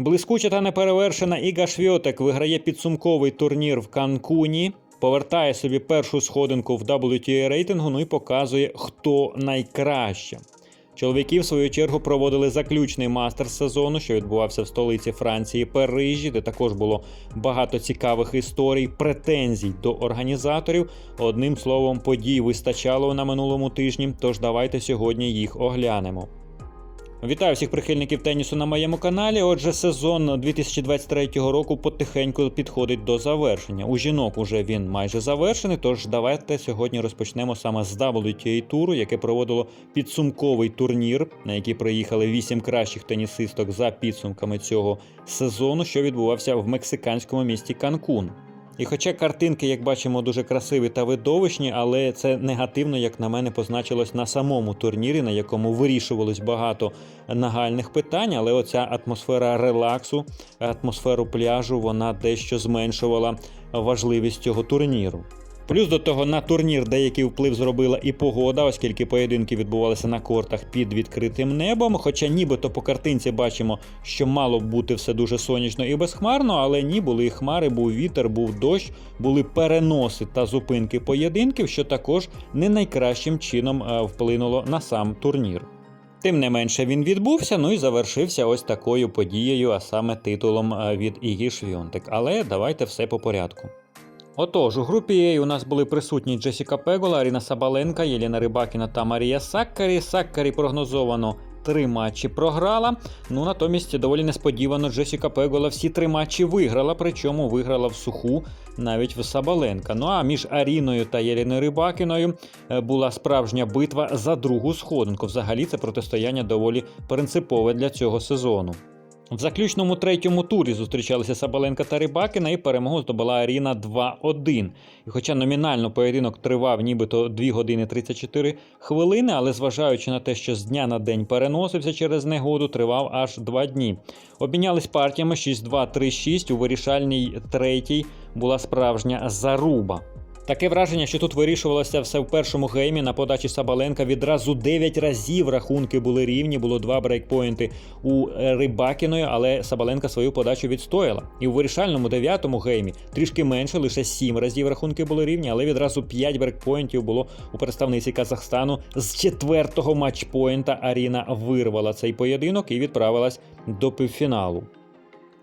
Блискуча та неперевершена Іга Швьотек виграє підсумковий турнір в Канкуні, повертає собі першу сходинку в WTA рейтингу, ну і показує, хто найкраще. Чоловіки, в свою чергу, проводили заключний мастер сезону, що відбувався в столиці Франції Парижі, де також було багато цікавих історій, претензій до організаторів. Одним словом, подій вистачало на минулому тижні. Тож давайте сьогодні їх оглянемо. Вітаю всіх прихильників тенісу на моєму каналі. Отже, сезон 2023 року потихеньку підходить до завершення. У жінок уже він майже завершений. Тож давайте сьогодні розпочнемо саме з WTA туру, яке проводило підсумковий турнір, на який приїхали вісім кращих тенісисток за підсумками цього сезону, що відбувався в мексиканському місті Канкун. І хоча картинки, як бачимо, дуже красиві та видовищні, але це негативно, як на мене, позначилось на самому турнірі, на якому вирішувалось багато нагальних питань, але оця атмосфера релаксу, атмосферу пляжу, вона дещо зменшувала важливість цього турніру. Плюс до того на турнір деякий вплив зробила і погода, оскільки поєдинки відбувалися на кортах під відкритим небом. Хоча нібито по картинці бачимо, що мало б бути все дуже сонячно і безхмарно, але ні, були і хмари, був вітер, був дощ, були переноси та зупинки поєдинків, що також не найкращим чином е, вплинуло на сам турнір. Тим не менше він відбувся, ну і завершився ось такою подією, а саме титулом е, від Ігі Швіонтек. Але давайте все по порядку. Отож, у групі A у нас були присутні Джесіка Пегола, Аріна Сабаленка, Єліна Рибакіна та Марія Саккарі. Саккарі прогнозовано три матчі програла. Ну натомість доволі несподівано Джесіка Пегола всі три матчі виграла, причому виграла в суху навіть в Сабаленка. Ну а між Аріною та Єліною Рибакіною е, була справжня битва за другу сходинку. Взагалі це протистояння доволі принципове для цього сезону. В заключному третьому турі зустрічалися Сабаленка та Рибакіна і перемогу здобула Аріна 2-1. І хоча номінально поєдинок тривав нібито 2 години 34 хвилини, але зважаючи на те, що з дня на день переносився через негоду, тривав аж 2 дні. Обмінялись партіями 6-2-3-6. У вирішальній третій була справжня заруба. Таке враження, що тут вирішувалося все в першому геймі на подачі Сабаленка. Відразу 9 разів рахунки були рівні, було два брейкпоінти у е, Рибакіної, але Сабаленка свою подачу відстояла. І у вирішальному дев'ятому геймі трішки менше, лише 7 разів рахунки були рівні, але відразу 5 брейкпоінтів було у представниці Казахстану. З четвертого матчпоінта Аріна вирвала цей поєдинок і відправилась до півфіналу.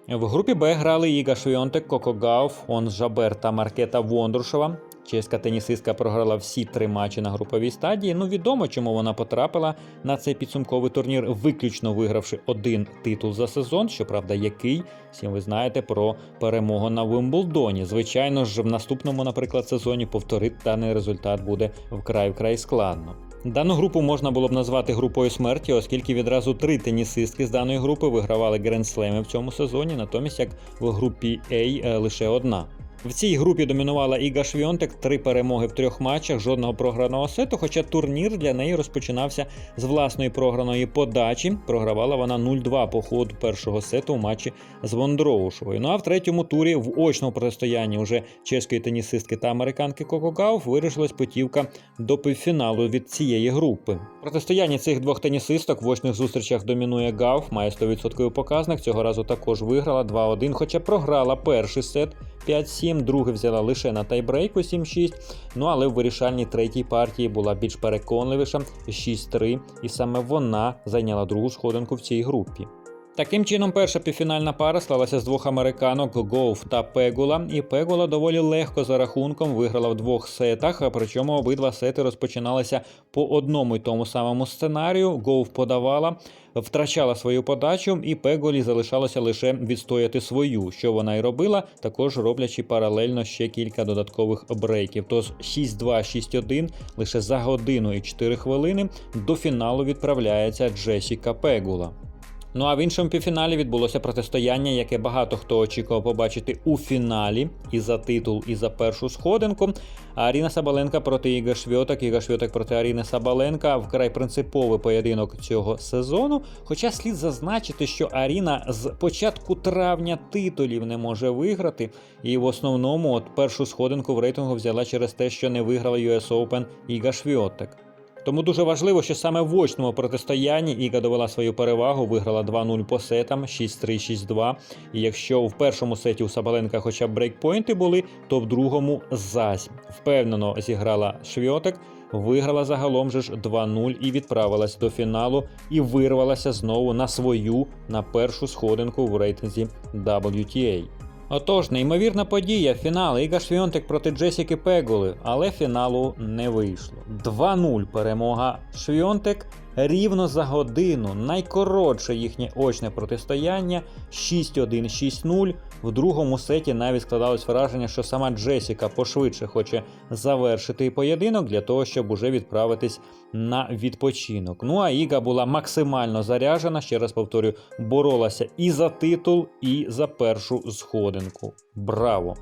В групі Б грали Іга Швіонтек, Коко Гауф, Он Жабер та Маркета Вондрушева. Чеська тенісистка програла всі три матчі на груповій стадії. Ну відомо, чому вона потрапила на цей підсумковий турнір, виключно вигравши один титул за сезон. Щоправда, який всім ви знаєте про перемогу на Вимблдоні. Звичайно ж, в наступному, наприклад, сезоні повторити даний результат буде вкрай вкрай складно. Дану групу можна було б назвати групою смерті, оскільки відразу три тенісистки з даної групи вигравали грендслеми в цьому сезоні, натомість як в групі А е, лише одна. В цій групі домінувала Іга Швіонтек, три перемоги в трьох матчах, жодного програного сету. Хоча турнір для неї розпочинався з власної програної подачі. Програвала вона 0-2 по ходу першого сету у матчі з Вондроушевою. Ну а в третьому турі в очному протистоянні уже чеської тенісистки та американки Коко Гауф вирішилась путівка до півфіналу від цієї групи. Протистояння цих двох тенісисток в очних зустрічах домінує Гауф, має 100% показник. Цього разу також виграла 2-1, хоча програла перший сет. 5-7, другий взяла лише на тайбрейку 7-6. Ну але в вирішальній третій партії була більш переконливіша 6-3, і саме вона зайняла другу сходинку в цій групі. Таким чином, перша півфінальна пара склалася з двох американок Гоуф та Пегула, і Пегула доволі легко за рахунком виграла в двох сетах. а Причому обидва сети розпочиналися по одному й тому самому сценарію. Гоуф подавала, втрачала свою подачу, і Пеголі залишалося лише відстояти свою, що вона й робила, також роблячи паралельно ще кілька додаткових брейків. Тож 6-2, 6-1 лише за годину і 4 хвилини до фіналу відправляється Джесіка Пегула. Ну а в іншому півфіналі відбулося протистояння, яке багато хто очікував побачити у фіналі і за титул, і за першу сходинку. Аріна Сабаленка проти Іга Швьоток, Іга Швьоток проти Аріни Сабаленка вкрай принциповий поєдинок цього сезону. Хоча слід зазначити, що Аріна з початку травня титулів не може виграти, і в основному от першу сходинку в рейтингу взяла через те, що не виграла US Open Іга Швьоток. Тому дуже важливо, що саме в очному протистоянні Іга довела свою перевагу, виграла 2-0 по сетам, 6-3, 6-2. І якщо в першому сеті у Сабаленка хоча б брейкпойнти були, то в другому зась. Впевнено зіграла Швьотек, виграла загалом же ж 2-0 і відправилась до фіналу і вирвалася знову на свою на першу сходинку в рейтинзі WTA. Отож, неймовірна подія, фінал. Іга Швіонтик проти Джесіки Пегули, але фіналу не вийшло. 2-0 перемога. Швіонтек рівно за годину. Найкоротше їхнє очне протистояння 6-1-6-0. В другому сеті навіть складалось враження, що сама Джесіка пошвидше хоче завершити поєдинок для того, щоб уже відправитись на відпочинок. Ну а Іга була максимально заряжена, ще раз повторюю, боролася і за титул, і за першу сходинку. Браво!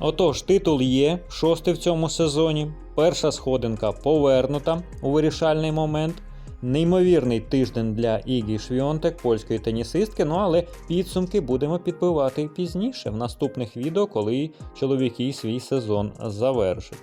Отож, титул є, шостий в цьому сезоні. Перша сходинка повернута у вирішальний момент. Неймовірний тиждень для Ігі Швіонтек, польської тенісистки. Ну але підсумки будемо підбивати пізніше в наступних відео, коли чоловіки свій сезон завершать.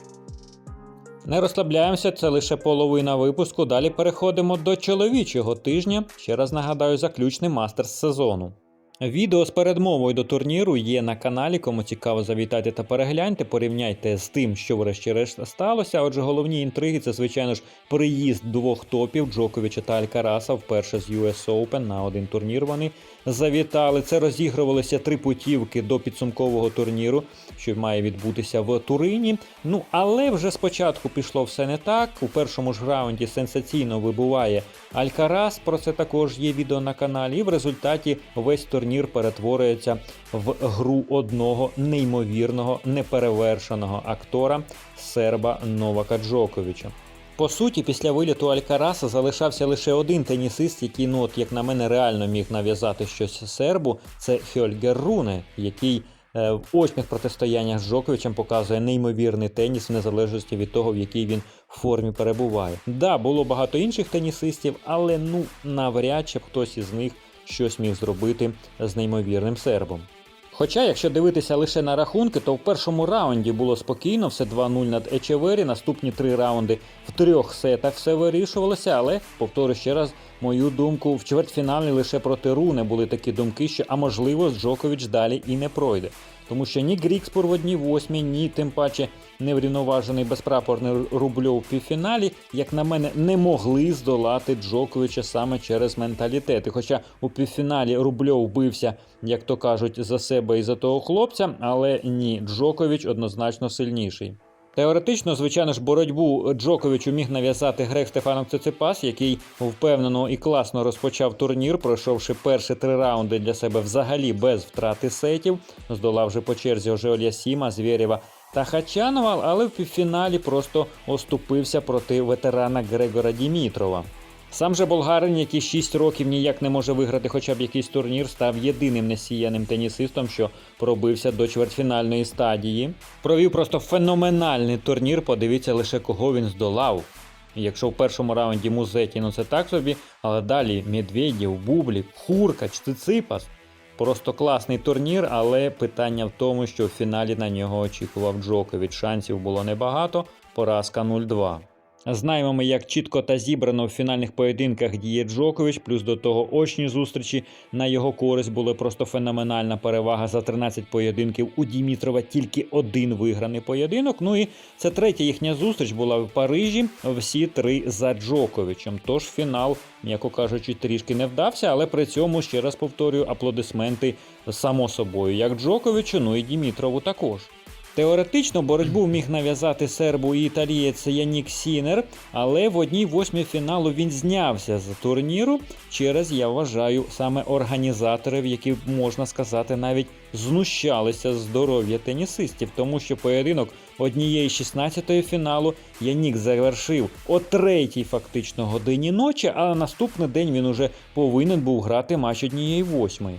Не розслабляємося, це лише половина випуску. Далі переходимо до чоловічого тижня. Ще раз нагадаю, заключний мастер сезону. Відео з передмовою до турніру є на каналі. Кому цікаво, завітайте та перегляньте, порівняйте з тим, що врешті-решт сталося. Отже, головні інтриги це, звичайно ж, приїзд двох топів Джоковича та Алькараса вперше з US Open на один турнір. Вони завітали. Це розігрувалися три путівки до підсумкового турніру, що має відбутися в Турині. Ну але вже спочатку пішло все не так. У першому ж раунді сенсаційно вибуває Алькарас. Про це також є відео на каналі. І в результаті весь турнір перетворюється в гру одного неймовірного неперевершеного актора серба Новака Джоковича. По суті, після виліту Алькараса залишався лише один тенісист, який, ну от як на мене, реально міг нав'язати щось сербу. Це Хьольгер Руне, який е, в очних протистояннях з Джоковичем показує неймовірний теніс, в незалежності від того, в якій він формі перебуває. Да, було багато інших тенісистів, але ну навряд чи б хтось із них щось міг зробити з неймовірним сербом. Хоча, якщо дивитися лише на рахунки, то в першому раунді було спокійно, все 2-0 над Ечевері. Наступні три раунди в трьох сетах все вирішувалося, але повторю ще раз мою думку, в чвертьфіналі лише проти Руне були такі думки, що а можливо Джокович далі і не пройде. Тому що ні Грікспур в одній восьмій, ні тим паче неврівноважений безпрапорний Рубльов в півфіналі, як на мене, не могли здолати Джоковича саме через менталітет. І Хоча у півфіналі Рубльов бився, як то кажуть, за себе і за того хлопця, але ні, Джокович однозначно сильніший. Теоретично, звичайно ж, боротьбу Джоковичу міг нав'язати грек Стефанов Циципас, який впевнено і класно розпочав турнір, пройшовши перші три раунди для себе взагалі без втрати сетів, здолавши по черзі Ожеолія Сіма, Звєрєва та Хачанова, але в півфіналі просто оступився проти ветерана Грегора Дімітрова. Сам же болгарин, який 6 років ніяк не може виграти хоча б якийсь турнір, став єдиним несіяним тенісистом, що пробився до чвертьфінальної стадії. Провів просто феноменальний турнір. Подивіться лише кого він здолав. Якщо в першому раунді Музеті, ну це так собі, але далі Медведєв, Бублік, Хуркач, Циципас. Просто класний турнір, але питання в тому, що в фіналі на нього очікував Джокович. Шансів було небагато, поразка 0-2. Знаємо ми, як чітко та зібрано в фінальних поєдинках діє Джокович, плюс до того очні зустрічі на його користь була просто феноменальна перевага за 13 поєдинків. У Дімітрова тільки один виграний поєдинок. Ну і це третя їхня зустріч була в Парижі. Всі три за Джоковичем. Тож фінал, м'яко кажучи, трішки не вдався, але при цьому ще раз повторюю аплодисменти само собою, як Джоковичу, ну і Дімітрову також. Теоретично боротьбу міг нав'язати сербу і італієць Янік Сінер, але в одній восьмій фіналу він знявся з турніру через, я вважаю, саме організаторів, які можна сказати, навіть знущалися здоров'я тенісистів, тому що поєдинок однієї 16-ї фіналу Янік завершив о третій фактично годині ночі, а на наступний день він уже повинен був грати матч однієї восьмої.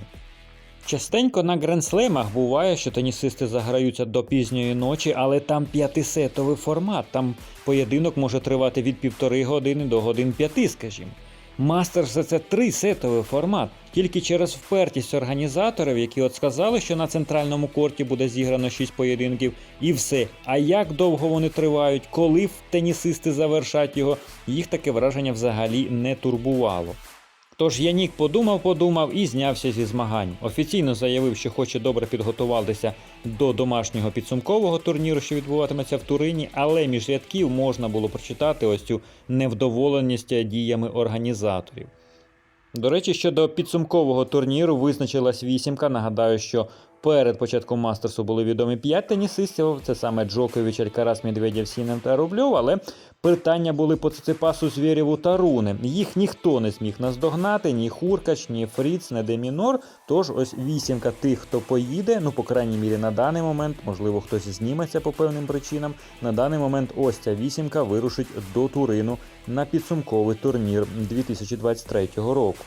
Частенько на гренслемах буває, що тенісисти заграються до пізньої ночі, але там п'ятисетовий формат. Там поєдинок може тривати від півтори години до годин п'яти, скажімо. Мастерс це трисетовий формат. Тільки через впертість організаторів, які от сказали, що на центральному корті буде зіграно 6 поєдинків, і все. А як довго вони тривають, коли тенісисти завершать його, їх таке враження взагалі не турбувало. Тож Янік подумав, подумав і знявся зі змагань. Офіційно заявив, що хоче добре підготуватися до домашнього підсумкового турніру, що відбуватиметься в Турині, але між рядків можна було прочитати ось цю невдоволеність діями організаторів. До речі, щодо підсумкового турніру визначилась вісімка. Нагадаю, що перед початком мастерсу були відомі п'ять тенісистів. Це саме Джокович, Алькарас, Медведєв, Сінен та Рубльов. Але питання були по Циципасу, Звєрєву та Руни. Їх ніхто не зміг наздогнати, ні Хуркач, ні Фріц, ні Демінор. Тож ось вісімка тих, хто поїде. Ну, по крайній мірі, на даний момент, можливо, хтось зніметься по певним причинам. На даний момент ось ця вісімка вирушить до Турину на підсумковий турнір 2023 року.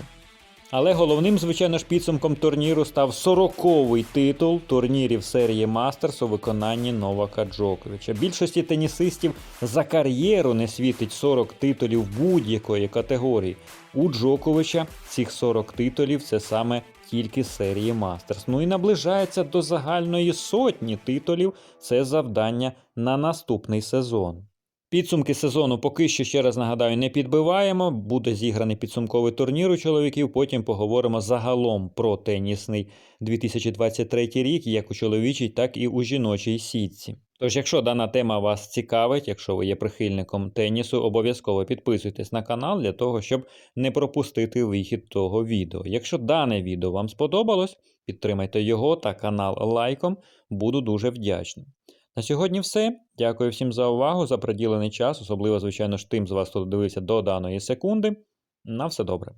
Але головним, звичайно ж, підсумком турніру став 40-й титул турнірів серії Мастерс у виконанні Новака Джоковича. Більшості тенісистів за кар'єру не світить 40 титулів будь-якої категорії. У Джоковича цих 40 титулів це саме тільки серії Мастерс. Ну і наближається до загальної сотні титулів. Це завдання на наступний сезон. Підсумки сезону поки що ще раз нагадаю, не підбиваємо. Буде зіграний підсумковий турнір у чоловіків. Потім поговоримо загалом про тенісний 2023 рік, як у чоловічій, так і у жіночій сітці. Тож, якщо дана тема вас цікавить, якщо ви є прихильником тенісу, обов'язково підписуйтесь на канал для того, щоб не пропустити вихід того відео. Якщо дане відео вам сподобалось, підтримайте його та канал лайком, буду дуже вдячним. На сьогодні все. Дякую всім за увагу, за приділений час, особливо, звичайно ж, тим з вас, хто дивився до даної секунди. На все добре.